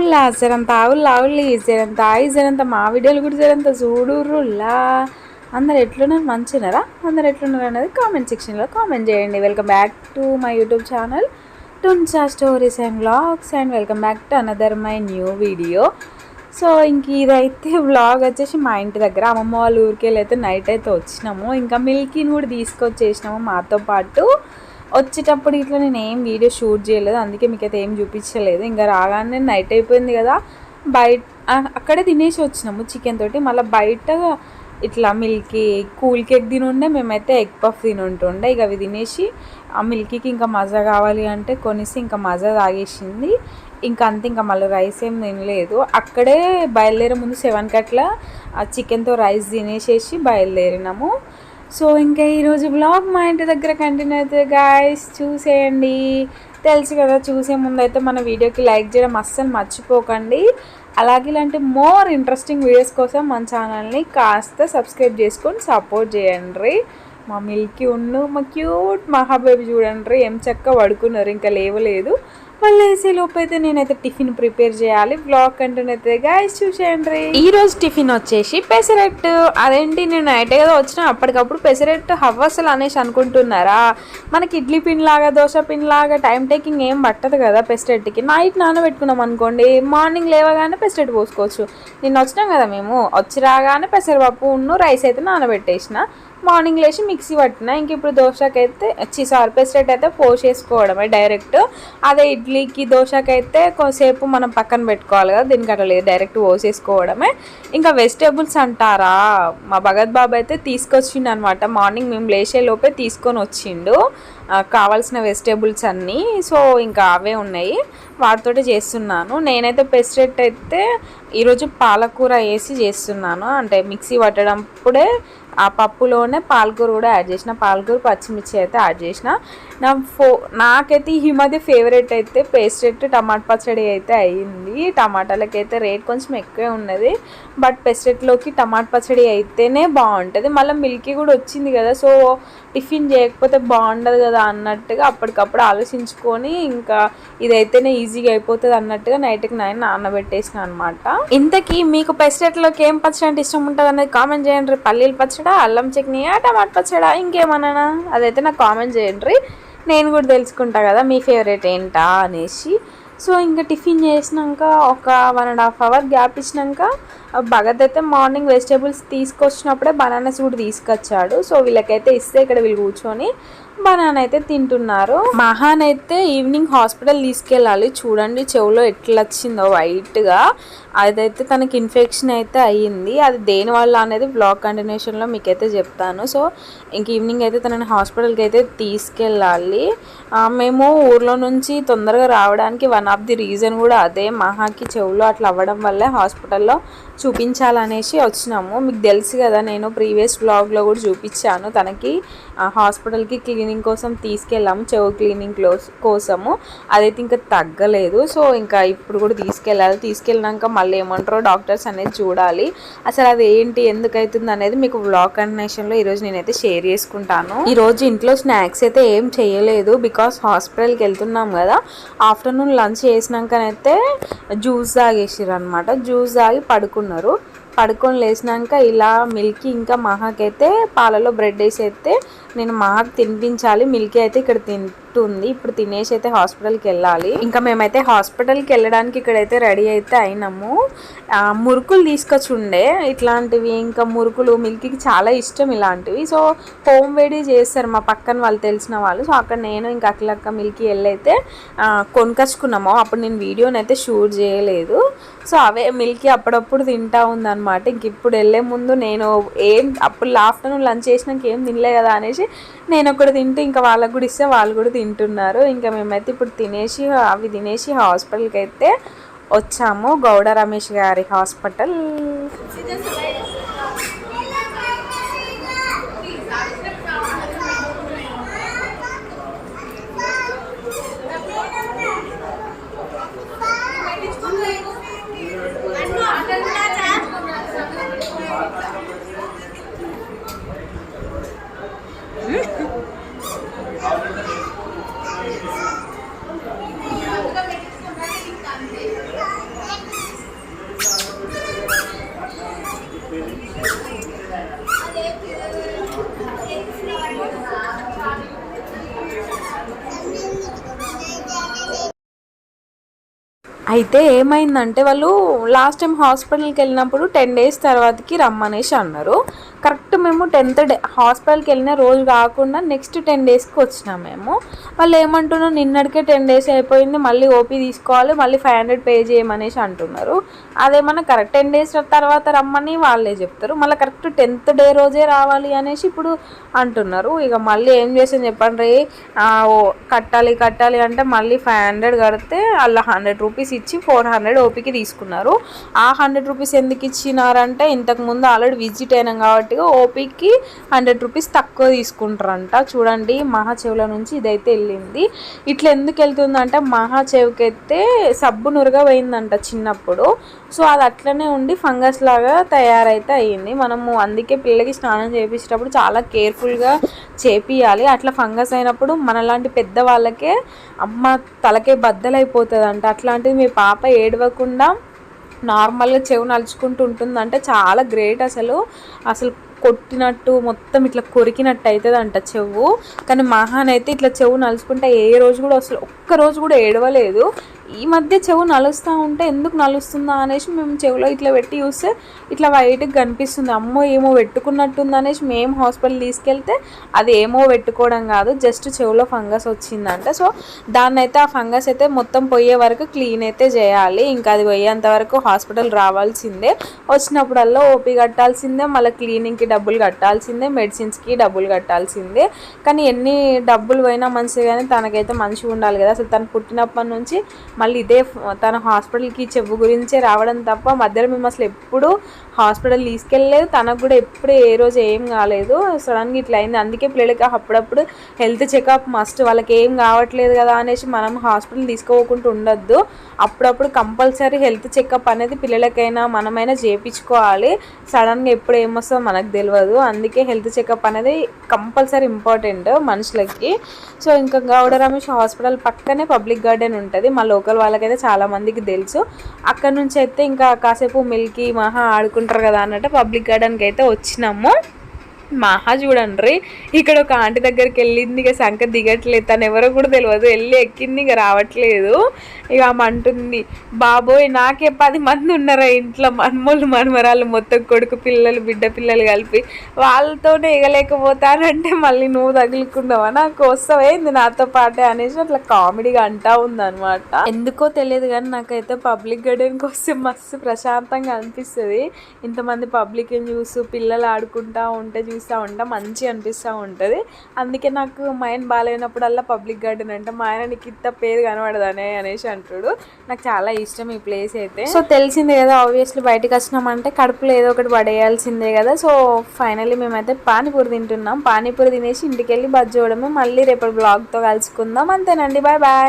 చూడులా జరంత ఆవులు ఆవులు జరంత ఆయి జరంత మా వీడియోలు కూడా జరంత చూడుర్రులా అందరు ఎట్లున్నారు? మంచినారా అందరు ఎట్లున్నారు అనేది కామెంట్ సెక్షన్లో కామెంట్ చేయండి. Welcome back to my YouTube channel టున్సా stories and vlogs and welcome back to another my new video so ఇంక ఇదైతే వ్లాగ్ వచ్చేసి మా ఇంటి దగ్గర అమ్మమ్మ వాళ్ళ ఊరికెళ్ళి అయితే నైట్ అయితే వచ్చినాము. ఇంకా మిల్కీని కూడా తీసుకొచ్చేసినాము మాతో పాటు. వచ్చేటప్పుడు ఇట్లా నేను ఏం వీడియో షూట్ చేయలేదు అందుకే మీకు అయితే ఏం చూపించలేదు. ఇంకా రాగానే నైట్ అయిపోయింది కదా బయట అక్కడే తినేసి వచ్చినాము చికెన్ తోటి. మళ్ళీ బయట ఇట్లా మిల్కీ కూల్ కేక్ తినుండే మేమైతే ఎగ్ పఫ్ తినుంటుండే. ఇక అవి తినేసి ఆ మిల్కీకి ఇంకా మజా కావాలి అంటే కొనేసి ఇంకా మజా తాగేసింది. ఇంకా అంతే ఇంకా మళ్ళీ రైస్ ఏం తినలేదు. అక్కడే బయలుదేరే ముందు సెవెన్కి అట్లా ఆ చికెన్తో రైస్ తినేసేసి బయలుదేరినాము. సో ఇంకా ఈరోజు బ్లాగ్ మా ఇంటి దగ్గర కంటిన్యూ అవుతుంది గాయస్ చూసేయండి. తెలుసు కదా చూసే ముందు అయితే మన వీడియోకి లైక్ చేయడం అస్సలు మర్చిపోకండి. అలాగే ఇలాంటి మోర్ ఇంట్రెస్టింగ్ వీడియోస్ కోసం మన ఛానల్ని కాస్త సబ్స్క్రైబ్ చేసుకొని సపోర్ట్ చేయండి. మా మిల్కీ ఉన్ను మా క్యూట్ మహాబేబీ చూడండి. ఏం చక్క పడుకున్నారు ఇంకా లేవలేదు. మళ్ళీ వేసే లోపు అయితే నేనైతే టిఫిన్ ప్రిపేర్ చేయాలి. బ్లాగ్ కంటెంట్ అయితే గాయస్ చూసేయండి. ఈ రోజు టిఫిన్ వచ్చేసి పెసరెట్టు. అదేంటి నేను నైట్ కదా వచ్చిన అప్పటికప్పుడు పెసరెట్టు హవ్వసలు అనేసి అనుకుంటున్నారా? మనకి ఇడ్లీ పిన్ లాగా దోశ పిన్ లాగా టైం టేకింగ్ ఏం పట్టదు కదా పెసరెట్కి నైట్ నానబెట్టుకున్నాం అనుకోండి మార్నింగ్ లేవగానే పెసరెట్ పోసుకోవచ్చు. నిన్న వచ్చినాం కదా మేము వచ్చి రాగానే పెసరపప్పు ఉన్ను రైస్ అయితే నానబెట్టేసిన. మార్నింగ్ లేచి మిక్సీ పట్టిన ఇంక ఇప్పుడు దోశకైతే చి సార్ పెసరెట్ అయితే పోసేసుకోవడమే డైరెక్ట్. అదే ఇడ్లీకి దోశకైతే కొంతసేపు మనం పక్కన పెట్టుకోవాలి కదా దీనికి అట్లా లేదు డైరెక్ట్ పోసేసుకోవడమే ఇంకా వెజిటేబుల్స్ అంటారా? మా భగత్ బాబు అయితే తీసుకొచ్చిండు అనమాట మార్నింగ్ మేము లేచే లోపే తీసుకొని వచ్చిండు. కావాల్సిన వెజిటేబుల్స్ అన్నీ. సో ఇంకా అవే ఉన్నాయి. వాటితోటి చేస్తున్నాను. నేనైతే పెసరెట్ అయితే ఈరోజు పాలకూర వేసి చేస్తున్నాను. అంటే మిక్సీ పట్టడంప్పుడే ఆ పప్పులోనే పాలకూర కూడా యాడ్ చేసిన. పాలకూర పచ్చిమిర్చి అయితే యాడ్ చేసిన. నా ఫో నాకైతే ఈ మధ్య ఫేవరెట్ అయితే పెసరెట్ టమాటా పచ్చడి అయితే అయ్యింది టమాటాలకైతే రేట్ కొంచెం ఎక్కువే ఉన్నది. బట్ పెసరెట్లోకి టమాటా పచ్చడి అయితేనే బాగుంటుంది. మళ్ళీ మిల్కీ కూడా వచ్చింది కదా సో టిఫిన్ చేయకపోతే బాగుండదు కదా అన్నట్టుగా అప్పటికప్పుడు ఆలోచించుకొని ఇంకా ఇదైతేనే ఈజీగా అయిపోతుంది అన్నట్టుగా నైట్కి నైన్ నానబెట్టేసిన అనమాట ఇంతకీ మీకు పెసరెట్లోకి ఏం పచ్చడి అంటే ఇష్టం ఉంటుంది అనేది కామెంట్ చేయండి. పల్లీలు పచ్చడి అల్లం చట్నీయా టమాటా పచ్చడా ఇంకేమన్నా అదైతే నాకు కామెంట్ చేయండి. నేను కూడా తెలుసుకుంటా కదా మీ ఫేవరెట్ ఏంటా అనేసి. సో ఇంకా టిఫిన్ చేసినాక ఒక one and half hour gap ఇచ్చినాక భగత్ అయితే మార్నింగ్ వెజిటేబుల్స్ తీసుకొచ్చినప్పుడే బనానాస్ కూడా తీసుకొచ్చాడు. సో వీళ్ళకైతే ఇస్తే ఇక్కడ వీళ్ళు కూర్చొని బనానా అయితే తింటున్నారు. మహాన్ అయితే ఈవినింగ్ హాస్పిటల్ తీసుకెళ్ళాలి. చూడండి చెవులో ఎట్లా వచ్చిందో వైట్గా అదైతే తనకి ఇన్ఫెక్షన్ అయితే అయ్యింది. అది దేని వల్ల అనేది బ్లాగ్ కంటిన్యూషన్లో మీకైతే చెప్తాను. సో ఇంక ఈవినింగ్ అయితే తనని హాస్పిటల్కి అయితే తీసుకెళ్ళాలి. మేము ఊర్లో నుంచి తొందరగా రావడానికి వన్ ఆఫ్ ది రీజన్ కూడా అదే. మహాకి చెవులో అట్లా అవ్వడం వల్లే హాస్పిటల్లో చూపించాలనేసి వచ్చినాము. మీకు తెలుసు కదా నేను ప్రీవియస్ బ్లాగ్లో కూడా చూపించాను. తనకి హాస్పిటల్కి క్లీనింగ్ కోసం తీసుకెళ్ళాము చెవు క్లీనింగ్ కోసము. అదైతే ఇంకా తగ్గలేదు. సో ఇంకా ఇప్పుడు కూడా తీసుకెళ్ళాలి. తీసుకెళ్ళినాక మళ్ళీ ఏమంటారో డాక్టర్స్ అనేది చూడాలి. అసలు అది ఏంటి ఎందుకు అవుతుంది అనేది మీకు బ్లాగ్ కండిషన్లో ఈరోజు నేనైతే షేర్ చేసుకుంటాను. ఈరోజు ఇంట్లో స్నాక్స్ అయితే ఏం చేయలేదు. బికాస్ హాస్పిటల్కి వెళ్తున్నాం కదా. ఆఫ్టర్నూన్ లంచ్ చేసినాకనైతే జ్యూస్ తాగేసారు అనమాట జ్యూస్ తాగి పడుకున్నారు. పడుకొని లేచినాక ఇలా మిల్కీ ఇంకా మహాకైతే పాలలో బ్రెడ్ వేసి అయితే నేను మహాకి తినిపించాలి. మిల్కీ అయితే ఇక్కడ ఉంది. ఇప్పుడు తినేసి అయితే హాస్పిటల్కి వెళ్ళాలి. ఇంకా మేమైతే హాస్పిటల్కి వెళ్ళడానికి ఇక్కడైతే రెడీ అయితే అయినాము. మురుకులు తీసుకొచ్చి ఉండే ఇట్లాంటివి ఇంకా మురుకులు మిల్కీకి చాలా ఇష్టం ఇలాంటివి. సో హోమ్ వేడి చేస్తారు మా పక్కన వాళ్ళు తెలిసిన వాళ్ళు. సో అక్కడ నేను ఇంకా అక్కలక్క మిల్కీ వెళ్ళైతే కొనుకొచ్చుకున్నాము. అప్పుడు నేను వీడియోని అయితే షూట్ చేయలేదు. సో అవే మిల్కీ అప్పుడప్పుడు తింటా ఉందన్నమాట. ఇంక ఇప్పుడు వెళ్ళే ముందు నేను ఏం అప్పుడు ఆఫ్టర్నూన్ లంచ్ చేసినాక ఏం తినలే కదా అనేసి నేను ఒకటి తింటే ఇంకా వాళ్ళకు కూడా ఇస్తే వాళ్ళు కూడా తింటున్నారు. ఇంకా మేమైతే ఇప్పుడు తినేసి అవి తినేసి హాస్పిటల్కి అయితే వచ్చాము. గౌడ రమేష్ గారి హాస్పిటల్. అయితే ఏమైందంటే వాళ్ళు లాస్ట్ టైం హాస్పిటల్కి వెళ్ళినప్పుడు టెన్ డేస్ తర్వాతకి రమ్మనేసి అన్నారు. కరెక్ట్ మేము టెన్త్ డే హాస్పిటల్కి వెళ్ళిన రోజు కాకుండా నెక్స్ట్ టెన్ డేస్కి వచ్చినాం మేము. వాళ్ళు ఏమంటున్నారు నిన్నటికే టెన్ డేస్ అయిపోయింది మళ్ళీ ఓపీ తీసుకోవాలి మళ్ళీ ఫైవ్ హండ్రెడ్ పే చేయమనేసి అంటున్నారు. అదేమన్నా కరెక్ట్ టెన్ డేస్ తర్వాత రమ్మని వాళ్ళే చెప్తారు. మళ్ళీ కరెక్ట్ టెన్త్ డే రోజే రావాలి అనేసి ఇప్పుడు అంటున్నారు. ఇక మళ్ళీ ఏం చేసాను చెప్పండి రే కట్టాలి కట్టాలి అంటే మళ్ళీ ఫైవ్ హండ్రెడ్ కడితే అలా హండ్రెడ్ రూపీస్ ఇచ్చి ఫోర్ హండ్రెడ్ ఓపీకి తీసుకున్నారు. ఆ హండ్రెడ్ రూపీస్ ఎందుకు ఇచ్చినారంటే ఇంతకుముందు ఆల్రెడీ విజిట్ అయినాం కాబట్టి ఓపీకి హండ్రెడ్ రూపీస్ తక్కువ తీసుకుంటారంట. చూడండి మహాచెవుల నుంచి ఇదైతే వెళ్ళింది. ఇట్లా ఎందుకు వెళ్తుందంటే మహాచెవికి అయితే సబ్బు నురగా పోయిందంట చిన్నప్పుడు. సో అది అట్లనే ఉండి ఫంగస్ లాగా తయారైతే అయ్యింది మనము అందుకే పిల్లలకి స్నానం చేయించేటప్పుడు చాలా కేర్ఫుల్గా చేపియాలి. అట్లా ఫంగస్ అయినప్పుడు మనలాంటి పెద్ద వాళ్ళకే అమ్మ తలకే బద్దలైపోతుంది అంట అట్లాంటిది మీ పాప ఏడవకుండా నార్మల్గా చెవు నలుచుకుంటూ ఉంటుందంటే చాలా గ్రేట్ అసలు. అసలు కొట్టినట్టు మొత్తం ఇట్లా కొరికినట్టు అవుతుంది అంట చెవు. కానీ మహాన్ అయితే ఇట్లా చెవు నలుచుకుంటే ఏ రోజు కూడా అసలు ఒక్క రోజు కూడా ఏడవలేదు. ఈ మధ్య చెవు నలుస్తూ ఉంటే ఎందుకు నలుస్తుందా అనేసి మేము చెవులో ఇట్లా పెట్టి చూస్తే ఇట్లా వైట్గా కనిపిస్తుంది. అమ్మో ఏమో పెట్టుకున్నట్టుంది అనేసి మేము హాస్పిటల్ తీసుకెళ్తే అది ఏమో పెట్టుకోవడం కాదు జస్ట్ చెవులో ఫంగస్ వచ్చిందంట. సో దాన్ని అయితే ఆ ఫంగస్ అయితే మొత్తం పోయే వరకు క్లీన్ అయితే చేయాలి. ఇంకా అది పోయేంత వరకు హాస్పిటల్ రావాల్సిందే. వచ్చినప్పుడల్లా ఓపీ కట్టాల్సిందే మళ్ళీ క్లీనింగ్కి డబ్బులు కట్టాల్సిందే మెడిసిన్స్కి డబ్బులు కట్టాల్సిందే. కానీ ఎన్ని డబ్బులు పోయినా మంచిది కానీ తనకైతే మంచిగా ఉండాలి కదా. అసలు తను పుట్టినప్పటి నుంచి మళ్ళీ ఇదే తన హాస్పిటల్కి చెవు గురించే రావడం తప్ప మధ్యలో మేము అసలు ఎప్పుడు హాస్పిటల్ తీసుకెళ్ళలేదు. తనకు కూడా ఎప్పుడు ఏ రోజు ఏం కాలేదు. సడన్గా ఇట్లా అయింది. అందుకే పిల్లలకి అప్పుడప్పుడు హెల్త్ చెకప్ మస్ట్. వాళ్ళకి ఏం కావట్లేదు కదా అనేసి మనం హాస్పిటల్ తీసుకోకుండా ఉండొద్దు. అప్పుడప్పుడు కంపల్సరీ హెల్త్ చెకప్ అనేది పిల్లలకైనా మనమైనా చేయించుకోవాలి సడన్గా ఎప్పుడు ఏమొస్తుందో మనకు తెలియదు అందుకే హెల్త్ చెకప్ అనేది కంపల్సరీ ఇంపార్టెంట్ మనుషులకి. సో ఇంకా గౌడ రమేష్ హాస్పిటల్ పక్కనే పబ్లిక్ గార్డెన్ ఉంటుంది. మా లోకల్ వాళ్ళకైతే చాలామందికి తెలుసు. అక్కడ నుంచి అయితే ఇంకా కాసేపు మిల్కీ మహా ఆడుకుంటారు కదా అన్నట్టు పబ్లిక్ గార్డెన్కి అయితే వచ్చినాము. మహా చూడండి ఇక్కడ ఒక ఆంటీ దగ్గరికి వెళ్ళింది ఇక సంఖ దిగట్లేదు తను ఎవరో కూడా తెలియదు వెళ్ళి ఎక్కింది ఇక రావట్లేదు. ఇక ఆమె అంటుంది బాబోయ్ నాకే పది మంది ఉన్నారా ఇంట్లో? మనమోళ్ళు మనమరాలు మొత్తం కొడుకు పిల్లలు బిడ్డ పిల్లలు కలిపి. వాళ్ళతోనే ఎగలేకపోతానంటే మళ్ళీ నువ్వు తగులుకున్నావా నాకు వస్తావేంది నాతో పాటే? అనేసి అట్లా కామెడీగా అంటా ఉందన్నమాట. ఎందుకో తెలియదు కానీ నాకైతే పబ్లిక్ గార్డెన్కి వస్తే మస్తు ప్రశాంతంగా అనిపిస్తుంది. ఇంతమంది పబ్లిక్ని చూసు పిల్లలు ఆడుకుంటా ఉంటే చూసి చేస్తూ ఉంటా మంచి అనిపిస్తూ ఉంటుంది. అందుకే నాకు మైండ్ బాగాలేనప్పుడల్లా పబ్లిక్ గార్డెన్ అంటే మా ఆయన నీకు ఇంత పేరు కనబడదనే అనేసి అంటాడు. నాకు చాలా ఇష్టం ఈ ప్లేస్ అయితే. సో తెలిసిందే కదా ఆబ్వియస్లీ బయటకు వచ్చినామంటే కడుపులో ఏదో ఒకటి పడేయాల్సిందే కదా. సో ఫైనల్లీ మేమైతే పానీపూరి తింటున్నాం. పానీపూరి తినేసి ఇంటికి వెళ్ళి బజ్జోవడమే మళ్ళీ రేపటి బ్లాగ్తో కలుసుకుందాం. అంతేనండి బాయ్ బాయ్